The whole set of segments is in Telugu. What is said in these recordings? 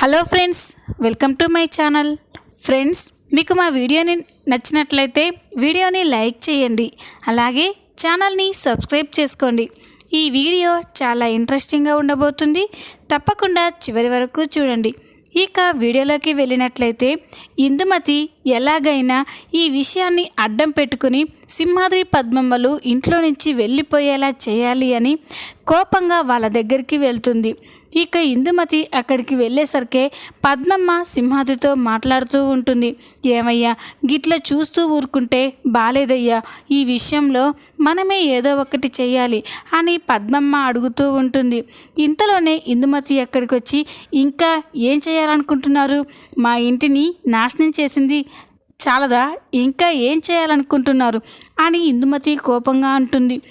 Hello friends welcome to my channel. Friends మీకు మా వీడియోని నచ్చినట్లయితే వీడియోని లైక్ చేయండి. అలాగే ఛానల్ని సబ్స్క్రైబ్ చేసుకోండి. ఈ వీడియో చాలా ఇంట్రెస్టింగ్గా ఉండబోతుంది. తప్పకుండా చివరి వరకు చూడండి. ఇక వీడియోలోకి వెళ్ళినట్లయితే ఇందుమతి ఎలాగైనా ఈ విషయాన్ని అడ్డం పెట్టుకుని సింహాద్రి పద్మమ్మలు ఇంట్లో నుంచి వెళ్ళిపోయేలా చేయాలి అని కోపంగా వాళ్ళ దగ్గరికి వెళ్తుంది. ఇక ఇందుమతి అక్కడికి వెళ్ళేసరికే పద్మమ్మ సింహాద్రితో మాట్లాడుతూ ఉంటుంది. ఏమయ్యా గిట్ల చూస్తూ ఊరుకుంటే బాలేదయ్యా. ఈ విషయంలో మనమే ఏదో ఒకటి చేయాలి అని పద్మమ్మ అడుగుతూ ఉంటుంది. ఇంతలోనే ఇందుమతి అక్కడికి వచ్చి ఇంకా ఏం చేయాలనుకుంటున్నారు మా ఇంటిని నాశనం చేసింది చాలదా? ఇంకా ఏం చేయాలనుకుంటున్నారు అని ఇందుమతి కోపంగా అంటుంది.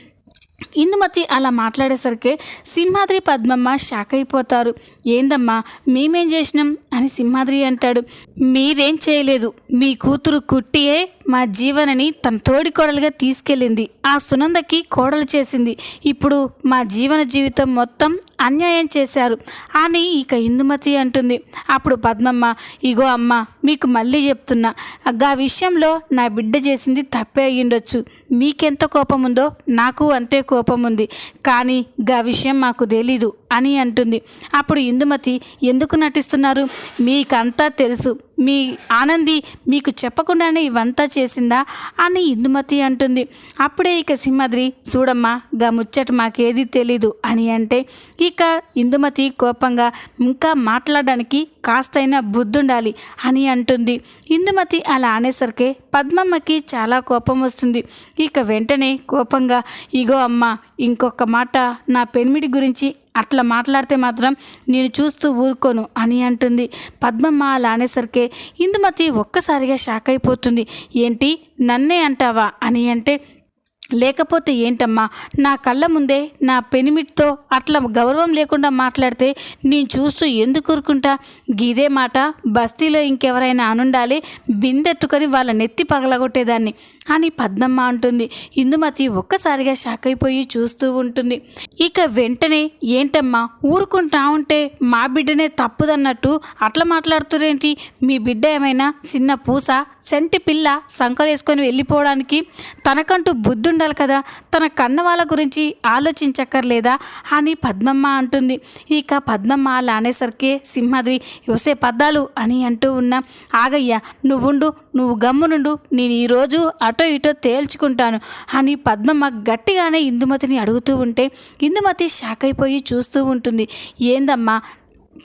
ఇందుమతి అలా మాట్లాడేసరికి సింహాద్రి పద్మమ్మ షాక్ అయిపోతారు. ఏందమ్మా మేమేం చేసినాం? అని సింహాద్రి అంటాడు. మీరేం చేయలేదు. మీ కూతురు కుట్టియే మా జీవనని తన తోడి కోడలుగా తీసుకెళ్ళింది. ఆ సునందకి కోడలు చేసింది. ఇప్పుడు మా జీవన జీవితం మొత్తం అన్యాయం చేశారు అని ఇక ఇందుమతి అంటుంది. అప్పుడు పద్మమ్మ ఇగో అమ్మ మీకు మళ్ళీ చెప్తున్నా. గా విషయంలో నా బిడ్డ చేసింది తప్పే అయ్యుండొచ్చు. మీకెంత కోపం ఉందో నాకు అంతే కోపం ఉంది కానీ గా విషయం మాకు తెలీదు అని అంటుంది. అప్పుడు ఇందుమతి ఎందుకు నటిస్తున్నారు? మీకంతా తెలుసు. మీ ఆనంది మీకు చెప్పకుండానే ఇవంతా చేసిందా అని ఇందుమతి అంటుంది. అప్పుడే ఇక సింహాద్రి చూడమ్మా గా ముచ్చట మాకేది తెలీదు అని అంటే ఇక ఇందుమతి కోపంగా ఇంకా మాట్లాడడానికి కాస్తైనా బుద్ధుండాలి అని అంటుంది. ఇందుమతి అలా అనేసరికి పద్మమ్మకి చాలా కోపం వస్తుంది. ఇక వెంటనే కోపంగా ఇగో అమ్మ ఇంకొక మాట నా పెనిమిడి గురించి అట్లా మాట్లాడితే మాత్రం నేను చూస్తూ ఊరుకోను అని అంటుంది. పద్మమ్మ అలా అనేసరికి ఇందుమతి ఒక్కసారిగా షాక్ అయిపోతుంది. ఏంటి నన్నే అంటావా? అని అంటే లేకపోతే ఏంటమ్మా? నా కళ్ళ ముందే నా పెనిమిటితో అట్లా గౌరవం లేకుండా మాట్లాడితే నేను చూస్తూ ఎందుకు ఊరుకుంటా? గీదే మాట. బస్తీలో ఇంకెవరైనా అనుండాలి బిందెత్తుకొని వాళ్ళ నెత్తి పగలగొట్టేదాన్ని అని పద్మమ్మ అంటుంది. ఇందుమతి ఒక్కసారిగా షాక్ అయిపోయి చూస్తూ ఉంటుంది. ఇక వెంటనే ఏంటమ్మా? ఊరుకుంటా ఉంటే మా బిడ్డనే తప్పుదన్నట్టు అట్లా మాట్లాడుతురేంటి? మీ బిడ్డ ఏమైనా చిన్న పూస సెంటి పిల్ల సంకరేసుకొని వెళ్ళిపోవడానికి తనకంటూ బుద్ధి ఉండాలి కదా. తన కన్న వాళ్ళ గురించి ఆలోచించక్కర్లేదా? అని పద్మమ్మ అంటుంది. ఇక పద్మమ్మ అలా అనేసరికి సింహాద్రి యువసే పద్దాలు అని అంటూ ఉన్నా ఆగయ్యా నువ్వుండు నువ్వు గమ్మునుండు నేను ఈరోజు అటో ఇటో తేల్చుకుంటాను అని పద్మమ్మ గట్టిగానే ఇందుమతిని అడుగుతూ ఉంటే ఇందుమతి షాక్ అయిపోయి చూస్తూ ఉంటుంది. ఏందమ్మా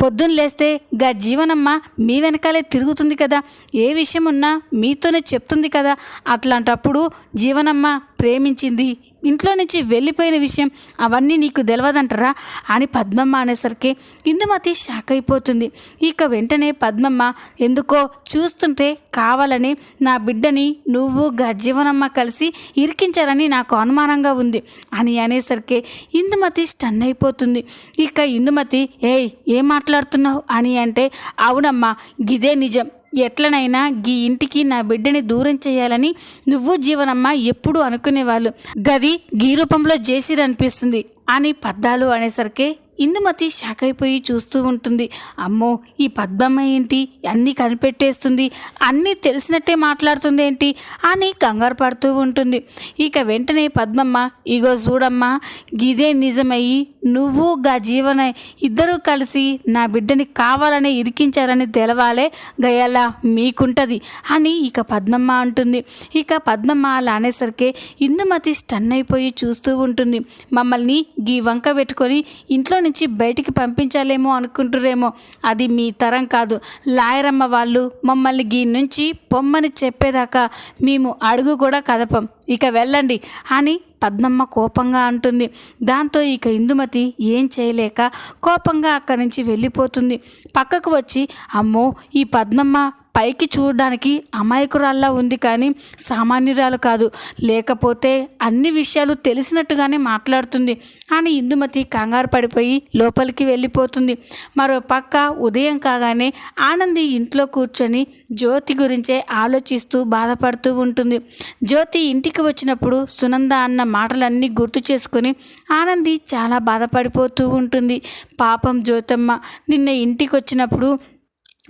పొద్దున్న లేస్తే గా జీవనమ్మ మీ వెనకాలే తిరుగుతుంది కదా. ఏ విషయం ఉన్నా మీతోనే చెప్తుంది కదా. అట్లాంటప్పుడు జీవనమ్మ ప్రేమించింది. ఇంట్లో నుంచి వెళ్ళిపోయిన విషయం అవన్నీ నీకు తెలియదంటారా అని పద్మమ్మ అనేసరికి ఇందుమతి షాక్ అయిపోతుంది. ఇక వెంటనే పద్మమ్మ ఎందుకో చూస్తుంటే కావాలని నా బిడ్డని నువ్వు గజ్జీవనమ్మ కలిసి ఇరికించారని నాకు అనుమానంగా ఉంది అని అనేసరికి ఇందుమతి స్టన్ అయిపోతుంది. ఇక ఇందుమతి ఏయ్ ఏం మాట్లాడుతున్నావు? అని అంటే అవునమ్మా గిదే నిజం. ఎట్లనైనా గీ ఇంటికి నా బిడ్డని దూరం చేయాలని నువ్వు జీవనమ్మ ఎప్పుడు అనుకునేవాళ్ళు. గది గీ రూపంలో చేసిరనిపిస్తుంది అని పద్దాలు అనేసరికి ఇందుమతి షాక్ అయిపోయి చూస్తూ ఉంటుంది. అమ్మో ఈ పద్మమ్మ ఏంటి? అన్నీ కనిపెట్టేస్తుంది. అన్నీ తెలిసినట్టే మాట్లాడుతుంది ఏంటి? అని కంగారు పడుతూ ఉంటుంది. ఇక వెంటనే పద్మమ్మ ఇగో చూడమ్మా గిదే నిజమయ్యి నువ్వు గా జీవన ఇద్దరూ కలిసి నా బిడ్డని కావాలని ఇరికించారని తెలవాలే గయాల మీకుంటుంది అని ఇక పద్మమ్మ అంటుంది. ఇక పద్మమ్మ అలా అనేసరికి ఇందుమతి స్టన్ అయిపోయి చూస్తూ ఉంటుంది. మమ్మల్ని గీ వంక పెట్టుకొని ఇంట్లో నుంచి బయటికి పంపించాలేమో అనుకుంటురేమో. అది మీ తరం కాదు. లాయరమ్మ వాళ్ళు మమ్మల్ని గీ నుంచి పొమ్మని చెప్పేదాకా మేము అడుగు కూడా కదపం. ఇక వెళ్ళండి అని పద్మమ్మ కోపంగా అంటుంది. దాంతో ఇక ఇందుమతి ఏం చేయలేక కోపంగా అక్కడి నుంచి వెళ్ళిపోతుంది. పక్కకు వచ్చి అమ్మో ఈ పద్మమ్మ పైకి చూడడానికి అమాయకురాల్లా ఉంది కానీ సామాన్యురాలు కాదు. లేకపోతే అన్ని విషయాలు తెలిసినట్టుగానే మాట్లాడుతుంది. అని ఇందుమతి కంగారు పడిపోయి లోపలికి వెళ్ళిపోతుంది. మరో పక్క ఉదయం కాగానే ఆనంది ఇంట్లో కూర్చొని జ్యోతి గురించే ఆలోచిస్తూ బాధపడుతూ ఉంటుంది. జ్యోతి ఇంటికి వచ్చినప్పుడు సునంద అన్న మాటలన్నీ గుర్తు చేసుకొని ఆనంది చాలా బాధపడిపోతూ ఉంటుంది. పాపం జ్యోతమ్మ నిన్న ఇంటికి వచ్చినప్పుడు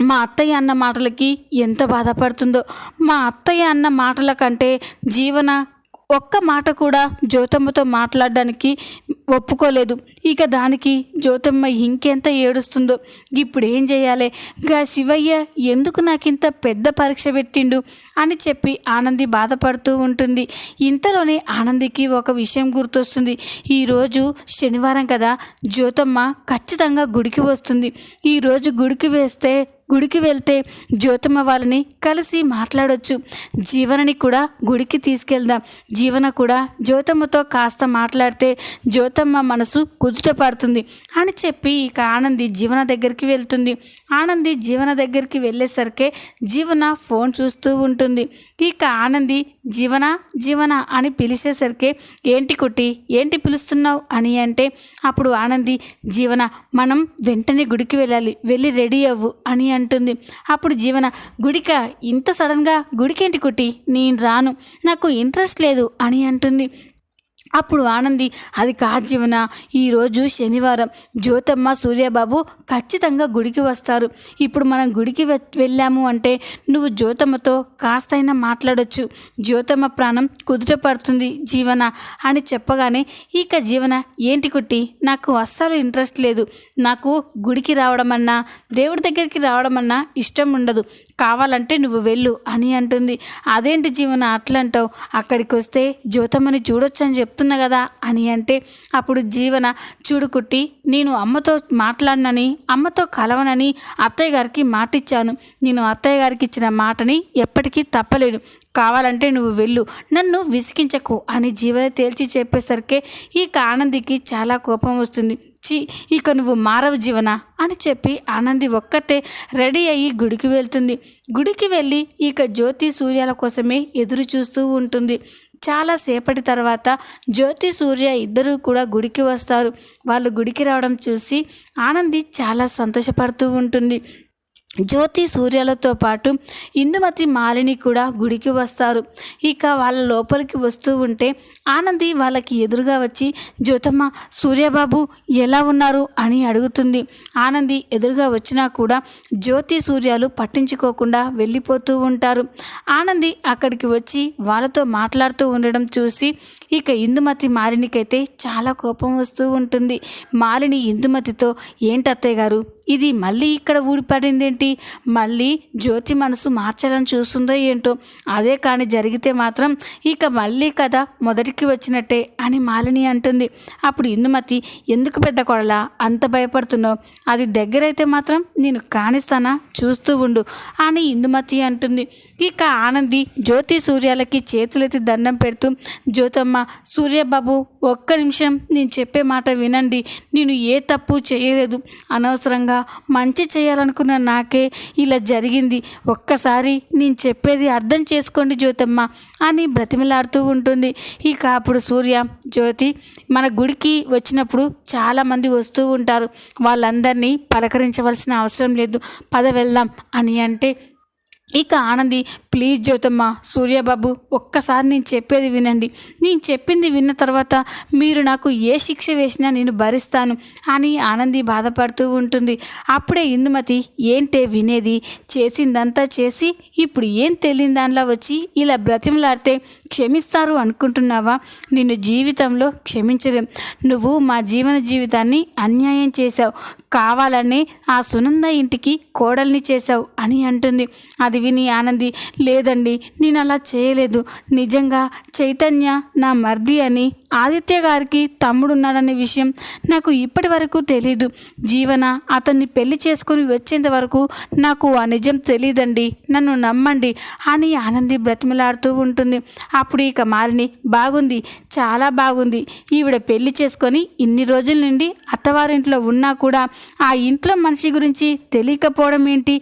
మా అత్తయ్య అన్న మాటలకి ఎంత బాధపడుతుందో. మా అత్తయ్య అన్న మాటల కంటే జీవన ఒక్క మాట కూడా జ్యోతమ్మతో మాట్లాడడానికి ఒప్పుకోలేదు. ఇక దానికి జ్యోతమ్మ ఇంకెంత ఏడుస్తుందో. ఇప్పుడు ఏం చేయాలి? గా శివయ్య ఎందుకు నాకింత పెద్ద పరీక్ష పెట్టిండు? అని చెప్పి ఆనంది బాధపడుతూ ఉంటుంది. ఇంతలోనే ఆనందికి ఒక విషయం గుర్తొస్తుంది. ఈరోజు శనివారం కదా జ్యోతమ్మ ఖచ్చితంగా గుడికి వస్తుంది. ఈరోజు గుడికి వేస్తే గుడికి వెళ్తే జ్యోతమ్మ వాళ్ళని కలిసి మాట్లాడొచ్చు. జీవనని కూడా గుడికి తీసుకెళ్దాం. జీవన కూడా జ్యోతమ్మతో కాస్త మాట్లాడితే జ్యోతమ్మ మనసు కుదుట పడుతుంది. అని చెప్పి ఇక ఆనంది జీవన దగ్గరికి వెళ్తుంది. ఆనంది జీవన దగ్గరికి వెళ్ళేసరికే జీవన ఫోన్ చూస్తూ ఉంటుంది. ఇక ఆనంది జీవన జీవన అని పిలిచేసరికి ఏంటి కుట్టి ఏంటి పిలుస్తున్నావు? అని అంటే అప్పుడు ఆనంది జీవన మనం వెంటనే గుడికి వెళ్ళాలి. వెళ్ళి రెడీ అవ్వు అని అంటుంది. అప్పుడు జీవన గుడిక ఇంత సడన్గా గుడికేంటి కుట్టి? నేను రాను. నాకు ఇంట్రెస్ట్ లేదు అని అంటుంది. అప్పుడు ఆనంది అది కాదు జీవన? ఈరోజు శనివారం. జ్యోతమ్మ సూర్యబాబు ఖచ్చితంగా గుడికి వస్తారు. ఇప్పుడు మనం గుడికి వె- వెళ్ళాము అంటే నువ్వు జ్యోతమ్మతో కాస్తైనా మాట్లాడొచ్చు. జ్యోతమ్మ ప్రాణం కుదుట పడుతుంది జీవన? అని చెప్పగానే ఇక జీవన? ఏంటి కుట్టి? నాకు అస్సలు ఇంట్రెస్ట్ లేదు. నాకు గుడికి రావడం అన్నా దేవుడి దగ్గరికి రావడం అన్నా ఇష్టం ఉండదు. కావాలంటే నువ్వు వెళ్ళు అని అంటుంది. అదేంటి జీవన? అట్లంటావు. అక్కడికి వస్తే జ్యోతమ్మని చూడొచ్చని చెప్తున్నా కదా అని అంటే అప్పుడు జీవన చూడుకుట్టి నేను అమ్మతో మాట్లాడినని అమ్మతో కలవనని అత్తయ్య గారికి మాటిచ్చాను. నేను అత్తయ్య గారికి ఇచ్చిన మాటని ఎప్పటికీ తప్పలేను కావాలంటే నువ్వు వెళ్ళు. నన్ను విసిగించకు అని జీవన తేల్చి చెప్పేసరికి ఈ ఆనందికి చాలా కోపం వస్తుంది. చి ఇక నువ్వు మారవు జీవన అని చెప్పి ఆనంది ఒక్కతే రెడీ అయ్యి గుడికి వెళ్తుంది. గుడికి వెళ్ళి ఇక జ్యోతి సూర్యాల కోసమే ఎదురు చూస్తూ ఉంటుంది. చాలా సేపటి తర్వాత జ్యోతి సూర్య ఇద్దరూ కూడా గుడికి వస్తారు. వాళ్ళు గుడికి రావడం చూసి ఆనంది చాలా సంతోషపడుతూ ఉంటుంది. జ్యోతి సూర్యాలతో పాటు ఇందుమతి మాలిని కూడా గుడికి వస్తారు. ఇక వాళ్ళ లోపలికి వస్తూ ఉంటే ఆనంది వాళ్ళకి ఎదురుగా వచ్చి జ్యోతమ్మ సూర్యబాబు ఎలా ఉన్నారు? అని అడుగుతుంది. ఆనంది ఎదురుగా వచ్చినా కూడా జ్యోతి సూర్యాలు పట్టించుకోకుండా వెళ్ళిపోతూ ఉంటారు. ఆనంది అక్కడికి వచ్చి వాళ్ళతో మాట్లాడుతూ ఉండడం చూసి ఇక ఇందుమతి మాలినికైతే చాలా కోపం వస్తూ ఉంటుంది. మాలిని ఇందుమతితో ఏంటత్తయ్య గారు ఇది మళ్ళీ ఇక్కడ ఊడిపడిందేంటి? మళ్ళీ జ్యోతి మనసు మార్చాలని చూస్తుందో ఏంటో అదే కానీ జరిగితే మాత్రం ఇక మళ్ళీ కథ మొదటికి వచ్చినట్టే అని మాలిని అంటుంది. అప్పుడు ఇందుమతి ఎందుకు పెద్ద కొడలా? అంత భయపడుతున్నావు? అది దగ్గరైతే మాత్రం నేను కానిస్తానా? చూస్తూ ఉండు అని ఇందుమతి అంటుంది. ఇక ఆనంది జ్యోతి సూర్యాలకి చేతులెత్తి దండం పెడుతూ జ్యోతమ్మ సూర్యబాబు ఒక్క నిమిషం నేను చెప్పే మాట వినండి. నేను ఏ తప్పు చేయలేదు. అనవసరంగా మంచి చేయాలనుకున్న నాకే ఇలా జరిగింది. ఒక్కసారి నేను చెప్పేది అర్థం చేసుకోండి జ్యోతమ్మ అని బ్రతిమలాడుతూ ఉంటుంది. ఇక అప్పుడు సూర్య జ్యోతి మన గుడికి వచ్చినప్పుడు చాలామంది వస్తూ ఉంటారు. వాళ్ళందరినీ పలకరించవలసిన అవసరం లేదు. పద వెళ్దాం అని అంటే ఇక ఆనంది ప్లీజ్ జ్యోతమ్మ సూర్యబాబు ఒక్కసారి నేను చెప్పేది వినండి. నేను చెప్పింది విన్న తర్వాత మీరు నాకు ఏ శిక్ష వేసినా నేను భరిస్తాను అని ఆనంది బాధపడుతూ ఉంటుంది. అప్పుడే ఇందుమతి ఏంటే వినేది? చేసిందంతా చేసి ఇప్పుడు ఏం తెలియని దానిలా వచ్చి ఇలా బ్రతిమలాడితే క్షమిస్తారు అనుకుంటున్నావా? నిన్ను జీవితంలో క్షమించలేం నువ్వు మా జీవన జీవితాన్ని అన్యాయం చేశావు. కావాలని ఆ సునంద ఇంటికి కోడల్ని చేశావు అని అంటుంది. అది విని ఆనంది లేదండి నేను అలా చేయలేదు. నిజంగా చైతన్య నా మర్ది అని ఆదిత్య గారికి తమ్ముడున్నాడనే విషయం నాకు ఇప్పటి వరకు తెలీదు. జీవన అతన్ని పెళ్ళి చేసుకుని వచ్చేంత వరకు నాకు ఆ నిజం తెలియదండి నన్ను నమ్మండి అని ఆనంది బ్రతిమలాడుతూ ఉంటుంది. అప్పుడు ఇక మారిని బాగుంది చాలా బాగుంది. ఈవిడ పెళ్ళి చేసుకొని ఇన్ని రోజుల నుండి అత్తవారింట్లో ఉన్నా కూడా ఆ ఇంట్లో మనిషి గురించి తెలియకపోవడం ఏంటి?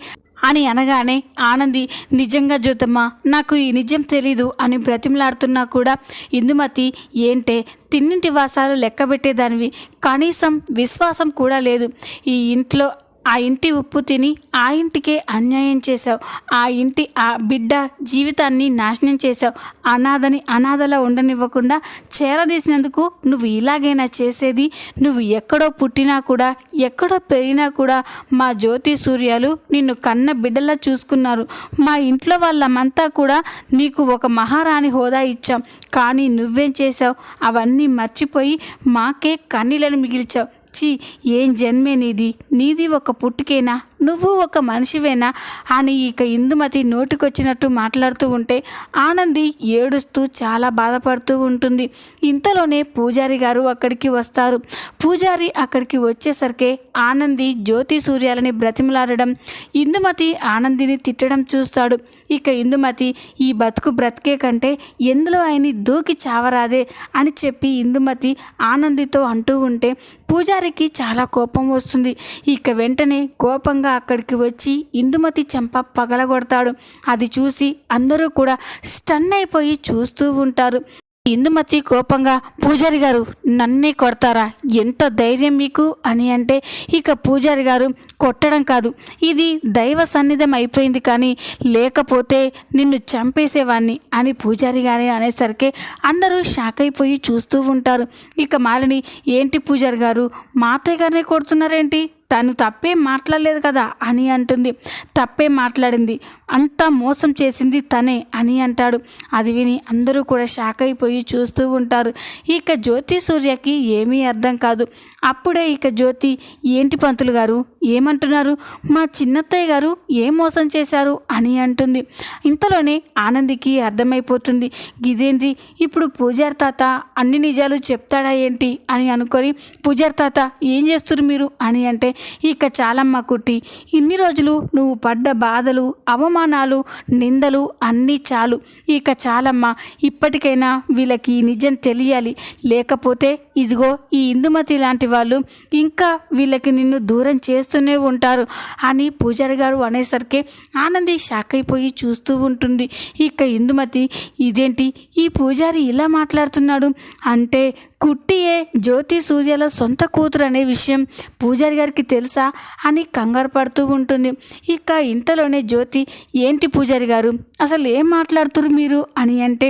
అని అనగానే ఆనంది నిజంగా జ్యోతమ్మ నాకు ఈ నిజం తెలీదు అని బ్రతిమలాడుతున్నా కూడా ఇందుమతి ఏంటే తిన్నింటి వాసాలు లెక్కబెట్టేదానివి. కనీసం విశ్వాసం కూడా లేదు. ఈ ఇంట్లో ఆ ఇంటి ఉప్పు తిని ఆ ఇంటికే అన్యాయం చేశావు. ఆ ఇంటి ఆ బిడ్డ జీవితాన్ని నాశనం చేశావు. అనాథని అనాథలా ఉండనివ్వకుండా చేరదీసినందుకు నువ్వు ఇలాగైనా చేసేది నువ్వు ఎక్కడో పుట్టినా కూడా ఎక్కడో పెరిగినా కూడా మా జ్యోతి సూర్యాలు నిన్ను కన్న బిడ్డలా చూసుకున్నారు. మా ఇంట్లో వాళ్ళమంతా కూడా నీకు ఒక మహారాణి హోదా ఇచ్చాం. కానీ నువ్వేం చేశావు? అవన్నీ మర్చిపోయి మాకే కన్నీలను మిగిల్చావు. ఛీ ఏం జన్మే నీది? నీది ఒక పుట్టుకేనా? నువ్వు ఒక మనిషివేనా? అని ఇక ఇందుమతి నోటికొచ్చినట్టు మాట్లాడుతూ ఉంటే ఆనంది ఏడుస్తూ చాలా బాధపడుతూ ఉంటుంది. ఇంతలోనే పూజారి గారు అక్కడికి వస్తారు. పూజారి అక్కడికి వచ్చేసరికి ఆనంది జ్యోతి సూర్యాలని బ్రతిమలాడడం ఇందుమతి ఆనందిని తిట్టడం చూస్తాడు. ఇక ఇందుమతి ఈ బతుకు బ్రతికే కంటే ఎందులో ఆయన దూకి చావరాదే? అని చెప్పి ఇందుమతి ఆనందితో అంటూ ఉంటే పూజారికి చాలా కోపం వస్తుంది. ఇక వెంటనే కోపంగా అక్కడికి వచ్చి ఇందుమతి చెంప పగలగొడతాడు. అది చూసి అందరూ కూడా స్టన్ అయిపోయి చూస్తూ ఉంటారు. ఇందుమతి కోపంగా పూజారి గారు నన్నే కొడతారా? ఎంత ధైర్యం మీకు? అని అంటే ఇక పూజారి గారు కొట్టడం కాదు. ఇది దైవ సన్నిధం అయిపోయింది కానీ లేకపోతే నిన్ను చంపేసేవాణ్ణి అని పూజారి గారి అనేసరికి అందరూ షాక్ అయిపోయి చూస్తూ ఉంటారు. ఇక మాలిని ఏంటి పూజారి గారు మాతయ్య గారిని కొడుతున్నారేంటి? తను తప్పే మాట్లాడలేదు కదా? అని అంటుంది. తప్పే మాట్లాడింది? అంతా మోసం చేసింది తనే అని అంటాడు. అది విని అందరూ కూడా షాక్ అయిపోయి చూస్తూ ఉంటారు. ఇక జ్యోతి సూర్యకి ఏమీ అర్థం కాదు. అప్పుడే ఇక జ్యోతి ఏంటి పంతులు గారు? ఏమంటున్నారు? మా చిన్నత్తయ్య గారు ఏం మోసం చేశారు? అని అంటుంది. ఇంతలోనే ఆనందికి అర్థమైపోతుంది. గిదేంది ఇప్పుడు పూజారి తాత అన్ని నిజాలు చెప్తాడా ఏంటి? అని అనుకొని పూజారి తాత ఏం చేస్తున్నారు మీరు? అని అంటే ఇక చాలమ్మ కుట్టి ఇన్ని రోజులు నువ్వు పడ్డ బాధలు అవమానాలు నిందలు అన్నీ చాలు. ఇక చాలమ్మ ఇప్పటికైనా వీళ్ళకి నిజం తెలియాలి. లేకపోతే ఇదిగో ఈ ఇందుమతి లాంటి వాళ్ళు ఇంకా వీళ్ళకి నిన్ను దూరం చేస్తూనే ఉంటారు అని పూజారి గారు అనేసరికి ఆనంది షాక్ అయిపోయి చూస్తూ ఉంటుంది. ఇక ఇందుమతి ఇదేంటి? ఈ పూజారి ఇలా మాట్లాడుతున్నాడు? అంటే కుట్టియే జ్యోతి సూర్యల సొంత కూతురు అనే విషయం పూజారి గారికి తెలుసా అని కంగారు పడుతూ ఉంటుంది. ఇక ఇంతలోనే జ్యోతి ఏంటి పూజారి గారు? అసలు ఏం మాట్లాడుతురు మీరు? అని అంటే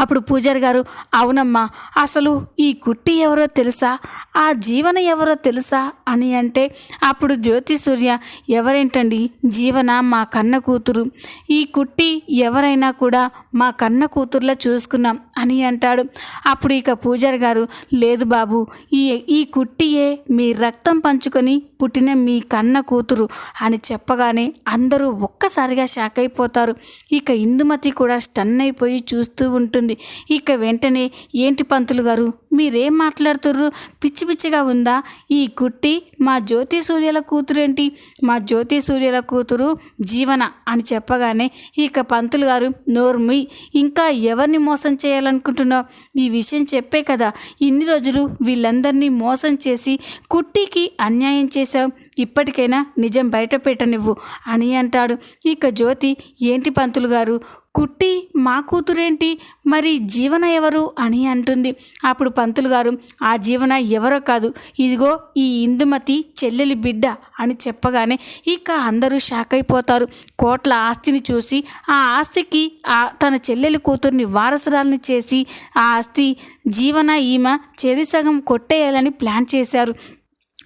అప్పుడు పూజారి గారు అవునమ్మా అసలు ఈ కుట్టి ఎవరో తెలుసా? ఆ జీవన ఎవరో తెలుసా? అని అంటే అప్పుడు జ్యోతి సూర్య ఎవరేంటండి? జీవన? మా కన్న కూతురు. ఈ కుట్టి ఎవరైనా కూడా మా కన్న కూతుర్లా చూసుకున్నాం అని అంటాడు. అప్పుడు ఇక పూజారి గారు లేదు బాబు ఈ ఈ కుట్టియే మీ రక్తం పంచుకొని పుట్టిన మీ కన్న కూతురు అని చెప్పగానే అందరూ ఒక్కసారిగా షాక్ అయిపోతారు. ఇక ఇందుమతి కూడా స్టన్ అయిపోయి చూస్తూ ఉంటుంది ఇక వెంటనే ఏంటి పంతులు గారు? మీరేం మాట్లాడుతుర్రు? పిచ్చి పిచ్చిగా ఉందా? ఈ కుట్టి మా జ్యోతి సూర్యల కూతురేంటి? మా జ్యోతి సూర్యల కూతురు జీవన అని చెప్పగానే ఇక పంతులు గారు నోర్మి ఇంకా ఎవరిని మోసం చేయాలనుకుంటున్నావు? ఈ విషయం చెప్పే కదా ఇన్ని రోజులు వీళ్ళందరినీ మోసం చేసి కుట్టికి అన్యాయం చేశావు. ఇప్పటికైనా నిజం బయట పెట్టనివ్వు అని అంటాడు. ఇక జ్యోతి ఏంటి పంతులు గారు? కుట్టి మా కూతురేంటి? మరి జీవన ఎవరు? అని అంటుంది. అప్పుడు పంతులు గారు ఆ జీవన ఎవరో కాదు. ఇదిగో ఈ ఇందుమతి చెల్లెలి బిడ్డ అని చెప్పగానే ఇక అందరూ షాక్ అయిపోతారు. కోట్ల ఆస్తిని చూసి ఆ ఆస్తికి ఆ తన చెల్లెలి కూతుర్ని వారసురాలని చేసి ఆ ఆస్తి జీవన ఈమె చెరిసగం కొట్టేయాలని ప్లాన్ చేశారు.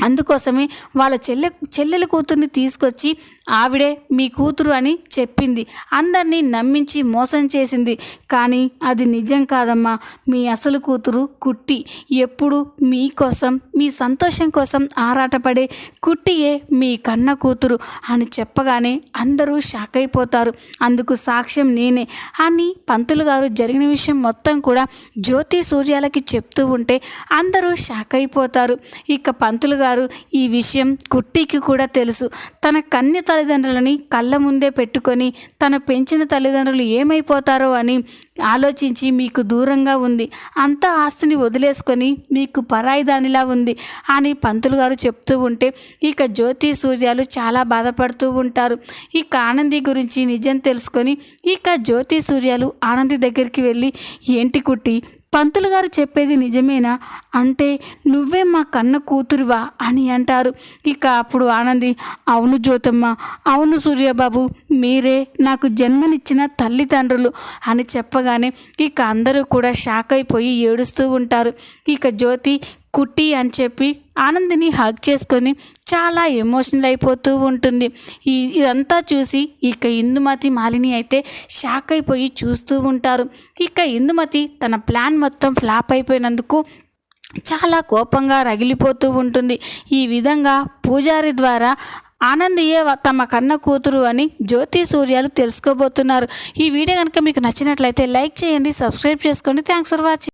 అందుకోసమే వాళ్ళ చెల్లె చెల్లెలి కూతుర్ని తీసుకొచ్చి ఆవిడే మీ కూతురు అని చెప్పింది. అందరినీ నమ్మించి మోసం చేసింది. కానీ అది నిజం కాదమ్మా. మీ అసలు కూతురు కుట్టి. ఎప్పుడు మీకోసం మీ సంతోషం కోసం ఆరాటపడే కుట్టియే మీ కన్న కూతురు అని చెప్పగానే అందరూ షాక్ అయిపోతారు. అందుకు సాక్ష్యం నేనే అని పంతులు గారు జరిగిన విషయం మొత్తం కూడా జ్యోతి సూర్యాలకి చెప్తూ ఉంటే అందరూ షాక్ అయిపోతారు. ఇక పంతులు గారు గారు ఈ విషయం కుట్టికి కూడా తెలుసు. తన కన్య తల్లిదండ్రులని కళ్ళ ముందే పెట్టుకొని తన పెంచిన తల్లిదండ్రులు ఏమైపోతారో అని ఆలోచించి మీకు దూరంగా ఉంది. అంత ఆస్తిని వదిలేసుకొని మీకు పరాయి దానిలా ఉంది అని పంతులు గారు చెప్తూ ఉంటే ఇక జ్యోతి సూర్యాలు చాలా బాధపడుతూ ఉంటారు. ఇక ఆనంది గురించి నిజం తెలుసుకొని ఇక జ్యోతి సూర్యాలు ఆనంది దగ్గరికి వెళ్ళి ఏంటి కుట్టి పంతులు గారు చెప్పేది నిజమేనా? అంటే నువ్వే మా కన్న కూతురువా? అని అంటారు. ఇక అప్పుడు ఆనంది అవును జ్యోతమ్మ అవును సూర్యబాబు మీరే నాకు జన్మనిచ్చిన తల్లిదండ్రులు అని చెప్పగానే ఇక అందరూ కూడా షాక్ అయిపోయి ఏడుస్తూ ఉంటారు. ఇక జ్యోతి కుట్టి అని చెప్పి ఆనందిని హగ్ చేసుకొని చాలా ఎమోషనల్ అయిపోతూ ఉంటుంది. ఈ ఇదంతా చూసి ఇక ఇందుమతి మాలిని అయితే షాక్ అయిపోయి చూస్తూ ఉంటారు. ఇక ఇందుమతి తన ప్లాన్ మొత్తం ఫ్లాప్ అయిపోయినందుకు చాలా కోపంగా రగిలిపోతూ ఉంటుంది. ఈ విధంగా పూజారి ద్వారా ఆనందియే తమ కన్న కూతురు అని జ్యోతి సూర్యాలు తెలుసుకోబోతున్నారు. ఈ వీడియో కనుక మీకు నచ్చినట్లయితే లైక్ చేయండి సబ్స్క్రైబ్ చేసుకోండి. Thanks for watching